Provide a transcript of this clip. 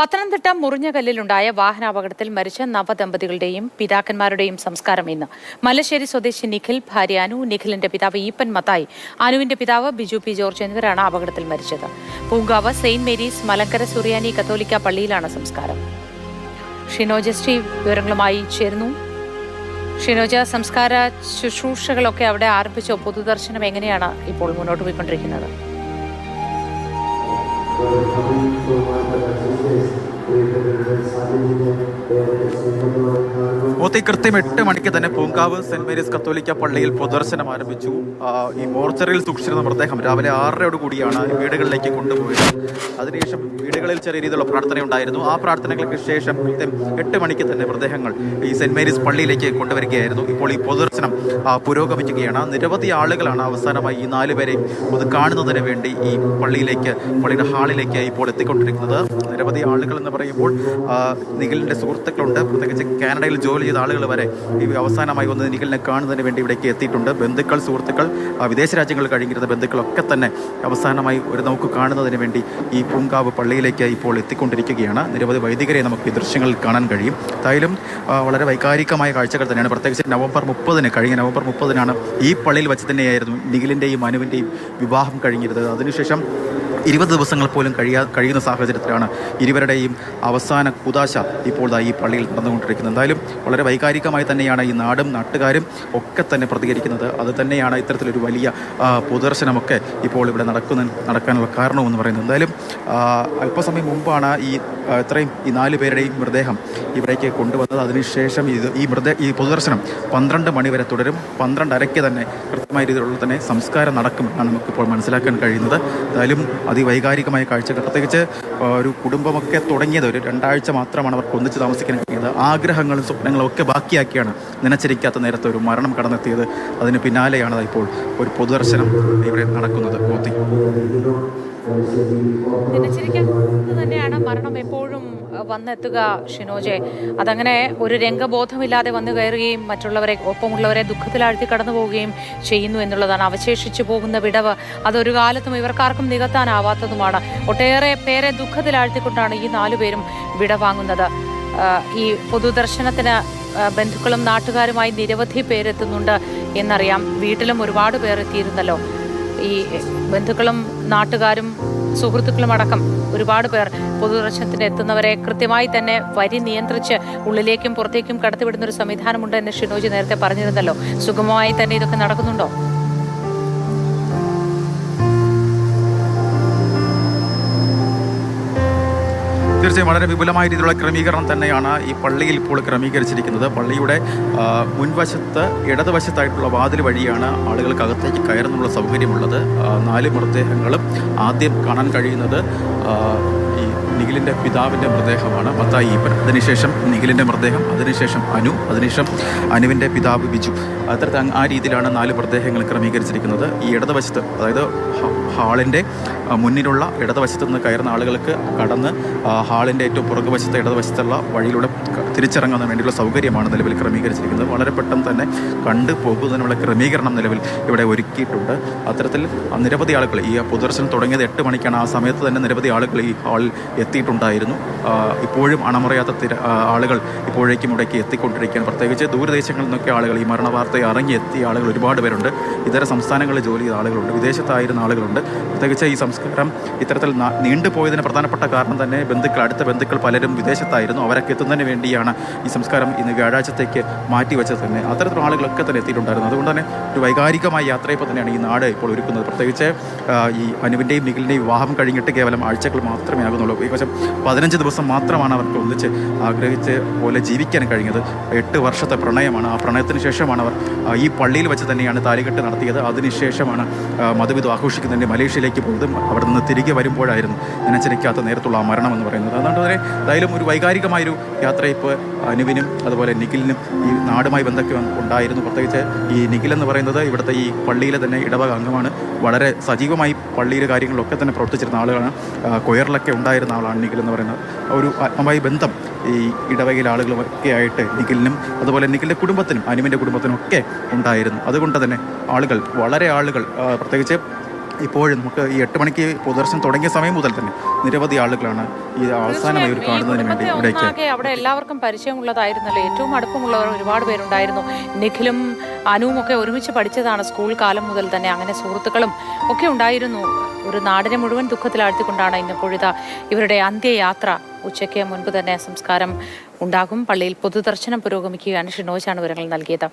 പത്തനംതിട്ട മുറിഞ്ഞകല്ലിലുണ്ടായ വാഹനാപകടത്തിൽ മരിച്ച നവദമ്പതികളുടെയും പിതാക്കന്മാരുടെയും സംസ്കാരം ഇന്ന്. മല്ലശ്ശേരി സ്വദേശി നിഖിൽ ഭാര്യ അനു നിഖിലിന്റെ പിതാവ് ഈപ്പൻ മത്തായി. അനുവിന്റെ പിതാവ് ബിജു പി ജോർജ് എന്നിവരാണ് അപകടത്തിൽ മരിച്ചത്. പൂങ്കാവ് സെയിന്റ് മേരീസ് മലങ്കര സുറിയാനി കത്തോലിക്ക പള്ളിയിലാണ് സംസ്കാരം. ഷിനോജ് ശ്രീ വിവരങ്ങളുമായി ചേരുന്നു. ഷിനോജ സംസ്കാര ശുശ്രൂഷകളൊക്കെ അവിടെ ആരംഭിച്ചോ? പൊതുദർശനം എങ്ങനെയാണ് ഇപ്പോൾ മുന്നോട്ട് പോയിക്കൊണ്ടിരിക്കുന്നത്? to one of our Moothi കൃത്യം എട്ട് മണിക്ക് തന്നെ പൂങ്കാവ് സെന്റ് മേരീസ് കത്തോലിക്ക പള്ളിയിൽ പൊതുദർശനം ആരംഭിച്ചു. ഈ മോർച്ചറിയിൽ സൂക്ഷിച്ചിരുന്ന മൃതദേഹം രാവിലെ ആറരയോട് കൂടിയാണ് വീടുകളിലേക്ക് കൊണ്ടുപോയത്. അതിനുശേഷം വീടുകളിൽ ചെറിയ രീതിയിലുള്ള പ്രാർത്ഥന ഉണ്ടായിരുന്നു. ആ പ്രാർത്ഥനകൾക്ക് ശേഷം കൃത്യം എട്ട് മണിക്ക് തന്നെ മൃതദേഹങ്ങൾ ഈ സെന്റ് മേരീസ് പള്ളിയിലേക്ക് കൊണ്ടുവരികയായിരുന്നു. ഇപ്പോൾ ഈ പൊതുദർശനം പുരോഗമിക്കുകയാണ്. നിരവധി ആളുകളാണ് അവസാനമായി ഈ നാല് പേരെയും ഒന്ന് കാണുന്നതിന് വേണ്ടി ഈ പള്ളിയിലേക്ക് പള്ളിയുടെ ഹാളിലേക്ക് ഇപ്പോൾ എത്തിക്കൊണ്ടിരിക്കുന്നത്. നിരവധി ആളുകൾ എന്ന് പറയുമ്പോൾ നിഖിലിന്റെ സുഹൃത്തുക്കളുണ്ട്. പ്രത്യേകിച്ച് കാനഡയിൽ ജോലി ചെയ്ത ആളുകൾ വരെ ഈ അവസാനമായി വന്ന് നിഖിലിനെ കാണുന്നതിന് വേണ്ടി ഇവിടേക്ക് എത്തിയിട്ടുണ്ട്. ബന്ധുക്കൾ സുഹൃത്തുക്കൾ വിദേശ രാജ്യങ്ങളിൽ കഴിഞ്ഞിരുന്ന ബന്ധുക്കളൊക്കെ തന്നെ അവസാനമായി ഒരു നമുക്ക് കാണുന്നതിന് വേണ്ടി ഈ പൂങ്കാവ് പള്ളിയിലേക്ക് ഇപ്പോൾ എത്തിക്കൊണ്ടിരിക്കുകയാണ്. നിരവധി വൈദികരെ നമുക്ക് ഈ ദൃശ്യങ്ങളിൽ കാണാൻ കഴിയും. എന്തായാലും വളരെ വൈകാരികമായ കാഴ്ചകൾ തന്നെയാണ്. പ്രത്യേകിച്ച് നവംബർ മുപ്പതിന് കഴിഞ്ഞ നവംബർ മുപ്പതിനാണ് ഈ പള്ളിയിൽ വെച്ച് തന്നെയായിരുന്നു നിഖിലിന്റെയും അനുവിന്റെയും വിവാഹം കഴിഞ്ഞിരുന്നത്. അതിനുശേഷം ഇരുപത് ദിവസങ്ങൾ പോലും കഴിയാ കഴിയുന്ന സാഹചര്യത്തിലാണ് ഇരുവരുടെയും അവസാന കുതാശ ഇപ്പോൾ ഈ പള്ളിയിൽ നടന്നുകൊണ്ടിരിക്കുന്നത്. എന്തായാലും വളരെ വൈകാരികമായി തന്നെയാണ് ഈ നാടും നാട്ടുകാരും ഒക്കെ തന്നെ പ്രതികരിക്കുന്നത്. അത് തന്നെയാണ് ഇത്തരത്തിലൊരു വലിയ പൊതുദർശനമൊക്കെ ഇപ്പോൾ ഇവിടെ നടക്കുന്ന നടക്കാനുള്ള കാരണമെന്ന് പറയുന്നത്. എന്തായാലും അല്പസമയം മുമ്പാണ് ഈ ഇത്രയും ഈ നാല് പേരുടെയും മൃതദേഹം ഇവിടേക്ക് കൊണ്ടുവന്നത്. അതിനുശേഷം ഇത് ഈ മൃത ഈ പൊതുദർശനം പന്ത്രണ്ട് മണി വരെ തുടരും. പന്ത്രണ്ടരയ്ക്ക് തന്നെ കൃത്യമായ രീതിയിലുള്ള തന്നെ സംസ്കാരം നടക്കുമെന്നാണ് നമുക്കിപ്പോൾ മനസ്സിലാക്കാൻ കഴിയുന്നത്. എന്തായാലും അതിവൈകാരികമായ കാഴ്ചകൾ. പ്രത്യേകിച്ച് ഒരു കുടുംബമൊക്കെ തുടങ്ങിയത് ഒരു രണ്ടാഴ്ച മാത്രമാണ് അവർക്ക് ഒന്നിച്ച് താമസിക്കാൻ കഴിഞ്ഞത് ആഗ്രഹങ്ങളും സ്വപ്നങ്ങളും ഒക്കെ ബാക്കിയാക്കിയാണ് നനച്ചിരിക്കാത്ത നേരത്തെ ഒരു മരണം കടന്നെത്തിയത്. അതിന് പിന്നാലെയാണ് ഇപ്പോൾ ഒരു പൊതുദർശനം ഇവിടെ നടക്കുന്നത്. മോത്തി തന്നെയാണ് മരണം എപ്പോഴും വന്നെത്തുക ഷിനോജെ. അതങ്ങനെ ഒരു രംഗബോധമില്ലാതെ വന്നു കയറുകയും മറ്റുള്ളവരെ ഒപ്പമുള്ളവരെ ദുഃഖത്തിലാഴ്ത്തി കടന്നു പോവുകയും ചെയ്യുന്നു എന്നുള്ളതാണ് അവശേഷിച്ചു പോകുന്ന വിടവ്. അതൊരു കാലത്തും ഇവർക്കാർക്കും നികത്താനാവാത്തതുമാണ്. ഒട്ടേറെ പേരെ ദുഃഖത്തിലാഴ്ത്തിക്കൊണ്ടാണ് ഈ നാലുപേരും വിടവാങ്ങുന്നത് ഈ പൊതുദർശനത്തിന് ബന്ധുക്കളും നാട്ടുകാരുമായി നിരവധി പേരെത്തുന്നുണ്ട് എന്നറിയാം. വീട്ടിലും ഒരുപാട് പേർ എത്തിയിരുന്നല്ലോ. ഈ ബന്ധുക്കളും നാട്ടുകാരും സുഹൃത്തുക്കളും അടക്കം ഒരുപാട് പേർ പൊതുദർശനത്തിന് എത്തുന്നവരെ കൃത്യമായി തന്നെ വരി നിയന്ത്രിച്ച് ഉള്ളിലേക്കും പുറത്തേക്കും കടത്തിവിടുന്ന ഒരു സംവിധാനമുണ്ട് എന്ന് ഷിനോജി നേരത്തെ പറഞ്ഞിരുന്നല്ലോ. സുഗമമായി തന്നെ ഇതൊക്കെ നടക്കുന്നുണ്ടോ? തീർച്ചയായും വളരെ വിപുലമായ രീതിയിലുള്ള ക്രമീകരണം തന്നെയാണ് ഈ പള്ളിയിൽ ഇപ്പോൾ ക്രമീകരിച്ചിരിക്കുന്നത്. പള്ളിയുടെ മുൻവശത്ത് ഇടതുവശത്തായിട്ടുള്ള വാതിൽ വഴിയാണ് ആളുകൾക്ക് അകത്തേക്ക് കയറുന്നുള്ള സൗകര്യമുള്ളത് നാല് മൃതദേഹങ്ങളും ആദ്യം കാണാൻ കഴിയുന്നത് ഈ നിഖിലിന്റെ പിതാവിന്റെ മൃതദേഹമാണ് മത്തായി ഈപ്പൻ. അതിനുശേഷം നിഖിലിന്റെ മൃതദേഹം അതിനുശേഷം അനു അതിനുശേഷം അനുവിന്റെ പിതാവ് ബിജു. അങ്ങ് ആ രീതിയിലാണ് നാല് പ്രദേഹങ്ങൾ ക്രമീകരിച്ചിരിക്കുന്നത്. ഈ ഇടതുവശത്ത് അതായത് ഹാളിന്റെ മുന്നിലുള്ള ഇടതുവശത്ത് നിന്ന് കയറുന്ന ആളുകൾക്ക് കടന്ന് ഹാളിന്റെ ഏറ്റവും പുറകുവശത്തെ ഇടതുവശത്തുള്ള വഴിയിലൂടെ തിരിച്ചിറങ്ങാൻ വേണ്ടിയുള്ള സൗകര്യമാണ് നിലവിൽ ക്രമീകരിച്ചിരിക്കുന്നത്. വളരെ പെട്ടെന്ന് തന്നെ കണ്ടു പോകുന്നതിനുള്ള ക്രമീകരണം നിലവിൽ ഇവിടെ ഒരുക്കിയിട്ടുണ്ട്. അത്തരത്തിൽ നിരവധി ആളുകൾ ഈ പൊതുദർശനം തുടങ്ങിയത് എട്ട് മണിക്കാണ്. ആ സമയത്ത് തന്നെ നിരവധി ആളുകൾ ഈ ഹാളിൽ എത്തിയിട്ടുണ്ടായിരുന്നു. ഇപ്പോഴും അണമറിയാത്ത ആളുകൾ ഇപ്പോഴേക്കും ഇവിടേക്ക് എത്തിക്കൊണ്ടിരിക്കുകയാണ്. പ്രത്യേകിച്ച് ദൂരദേശങ്ങളിൽ നിന്നൊക്കെ ആളുകൾ ഈ മരണ വാർത്തയെ ഇറങ്ങിയെത്തിയ ആളുകൾ ഒരുപാട് പേരുണ്ട്. ഇതര സംസ്ഥാനങ്ങളിൽ ജോലി ചെയ്ത ആളുകളുണ്ട്. വിദേശത്തായിരുന്ന ആളുകളുണ്ട്. പ്രത്യേകിച്ച് ഈ സംസ്കാരം ഇത്തരത്തിൽ നീണ്ടുപോയതിന് പ്രധാനപ്പെട്ട കാരണം തന്നെ ബന്ധുക്കൾ അടുത്ത ബന്ധുക്കൾ പലരും വിദേശത്തായിരുന്നു. അവരൊക്കെ എത്തുന്നതിന് വേണ്ടിയാണ് ഈ സംസ്കാരം ഇന്ന് വ്യാഴാഴ്ചത്തേക്ക് മാറ്റിവെച്ചത് തന്നെ. അത്തരത്തിലുള്ള ആളുകളൊക്കെ തന്നെ എത്തിയിട്ടുണ്ടായിരുന്നു. അതുകൊണ്ട് തന്നെ ഒരു വൈകാരികമായ യാത്രയെപ്പോൾ തന്നെയാണ് ഈ നാട് ഇപ്പോൾ ഒരുക്കുന്നത്. പ്രത്യേകിച്ച് ഈ അനുവിന്റെയും നിഖിലിന്റെയും വിവാഹം കഴിഞ്ഞിട്ട് കേവലം ആഴ്ചകൾ മാത്രമേ ആകുന്നുള്ളൂ. ഏകദേശം പതിനഞ്ച് ദിവസം മാത്രമാണ് അവർക്ക് ഒന്നിച്ച് ആഗ്രഹിച്ച് പോലെ ജീവിക്കാൻ കഴിഞ്ഞത്. എട്ട് വർഷത്തെ പ്രണയമാണ്. ആ പ്രണയത്തിന് ശേഷമാണ് അവർ ഈ പള്ളിയിൽ വെച്ച് തന്നെയാണ് താലികെട്ട് നടത്തിയത്. അതിനുശേഷമാണ് ആ, മതവിധം ആഘോഷിക്കുന്നതിന്റെ മലേഷ്യയിലേക്ക് പോയതും അവിടെ നിന്ന് തിരികെ വരുമ്പോഴായിരുന്നു നനച്ചിരിക്കാത്ത നേരത്തുള്ള ആ മരണം എന്ന് പറയുന്നത്. അതുകൊണ്ട് തന്നെ എന്തായാലും ഒരു വൈകാരികമായൊരു യാത്ര ഇപ്പോൾ അനുവിനും അതുപോലെ നിഖിലിനും ഈ നാടുമായി ബന്ധമൊക്കെ ഉണ്ടായിരുന്നു. പ്രത്യേകിച്ച് ഈ നിഖിൽ എന്ന് പറയുന്നത് ഇവിടുത്തെ ഈ പള്ളിയിലെ തന്നെ ഇടവക അംഗമാണ്. വളരെ സജീവമായി പള്ളിയിലെ കാര്യങ്ങളിലൊക്കെ തന്നെ പ്രവർത്തിച്ചിരുന്ന ആളുകളാണ്. കൊയറിലൊക്കെ ഉണ്ടായിരുന്ന ആളാണ് നിഖിൽ എന്ന് പറയുന്നത്. ഒരു ആത്മമായി ബന്ധം ഈ ഇടവകയിലെ ആളുകളൊക്കെ ആയിട്ട് നിഖിലിനും അതുപോലെ നിഖിലിന്റെ കുടുംബത്തിനും അനുവിന്റെ കുടുംബത്തിനും ഒക്കെ ഉണ്ടായിരുന്നു. അതുകൊണ്ട് തന്നെ ആളുകൾ വളരെ ആളുകൾ പ്രത്യേകിച്ച് ഇപ്പോഴും നമുക്ക് ഈ എട്ട് മണിക്ക് പൊതുദർശനം തുടങ്ങിയ സമയം മുതൽ തന്നെ നിരവധി ആളുകളാണ് ഈ അവസാനമായി ഒരു കാണുന്നതിന് വേണ്ടി ഇവിടേക്ക് അവിടെ എല്ലാവർക്കും പരിചയമുള്ളതായിരുന്നല്ലോ. ഏറ്റവും അടുപ്പമുള്ളവർ ഒരുപാട് പേരുണ്ടായിരുന്നു. നിഖിലും അനുവും ഒക്കെ ഒരുമിച്ച് പഠിച്ചതാണ് സ്കൂൾ കാലം മുതൽ തന്നെ. അങ്ങനെ സുഹൃത്തുക്കളും ഒക്കെ ഉണ്ടായിരുന്നു. ഒരു നാടിനെ മുഴുവൻ ദുഃഖത്തിലാഴ്ത്തിക്കൊണ്ടാണ് ഇന്ന് പൊഴുത ഇവരുടെ അന്ത്യയാത്ര ഉച്ചയ്ക്ക് മുൻപ് തന്നെ സംസ്കാരം ഉണ്ടാകും. പള്ളിയിൽ പൊതുദർശനം പുരോഗമിക്കുകയാണ്. ഷിനോജാണ് വിവരങ്ങൾ നൽകിയത്.